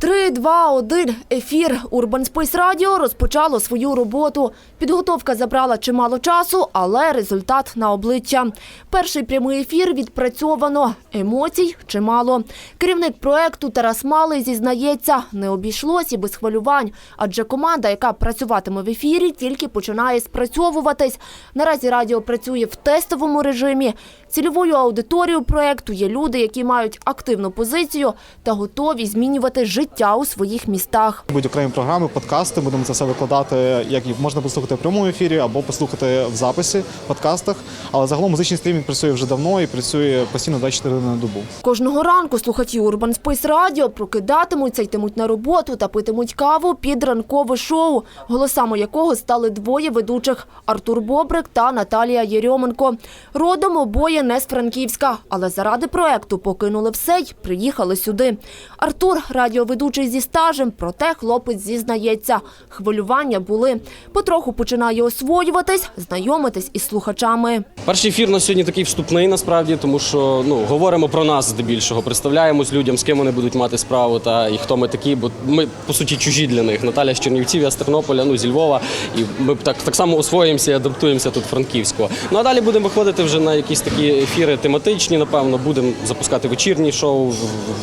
Три, два, один. Ефір Урбан Спейс Радіо розпочало свою роботу. Підготовка забрала чимало часу, але результат на обличчя. Перший прямий ефір відпрацьовано. Емоцій чимало. Керівник проекту Тарас Малий зізнається, не обійшлось і без хвилювань, адже команда, яка працюватиме в ефірі, тільки починає спрацьовуватись. Наразі радіо працює в тестовому режимі. Цільовою аудиторією проекту є люди, які мають активну позицію та готові змінювати життя у своїх містах. Будуть окремі програми, подкасти. Будемо це все викладати, як можна послухати в прямому ефірі або послухати в записі в подкастах. Але загалом музичний стрімінг працює вже давно і працює постійно 24 на добу. Кожного ранку слухачі Урбан Спейс Радіо прокидатимуться, йтимуть на роботу та питимуть каву під ранкове шоу, голосами якого стали двоє ведучих – Артур Бобрик та Наталія Єрьоменко. Родом обоє не з Франківська, але заради проекту покинули все й приїхали сюди. Артур – радіоведучий зі стажем, проте хлопець зізнається. Хвилювання були. Потроху починає освоюватись, знайомитись із слухачами. Перший ефір на сьогодні такий вступний насправді, тому що ну говоримо про нас здебільшого, представляємось людям, з ким вони будуть мати справу та і хто ми такі, бо ми по суті чужі для них. Наталя з Чернівців, я з Тернополя, ну зі Львова, і ми так, так само освоїмося і адаптуємося тут франківського. Ну а далі будемо виходити вже на якісь такі ефіри тематичні. Напевно, будемо запускати вечірні шоу,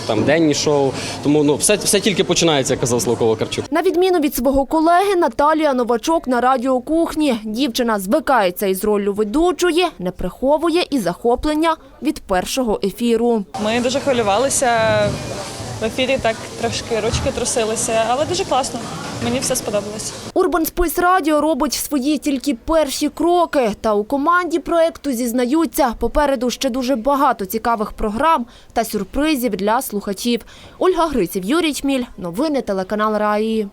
там денні шоу. Тому ну все, все тільки починається, як казав Славко Вакарчук. На відміну від свого колеги, Наталія новачок на радіокухні. Дівчина звикається із роллю ведучої, не приховує і захоплення від першого ефіру. Ми дуже хвилювалися. В ефірі так трошки ручки трусилися, але дуже класно. Мені все сподобалось. Урбан Спейс Радіо робить свої тільки перші кроки. Та у команді проекту зізнаються, попереду ще дуже багато цікавих програм та сюрпризів для слухачів. Ольга Гриців, Юрій Чміль. Новини телеканал Раї.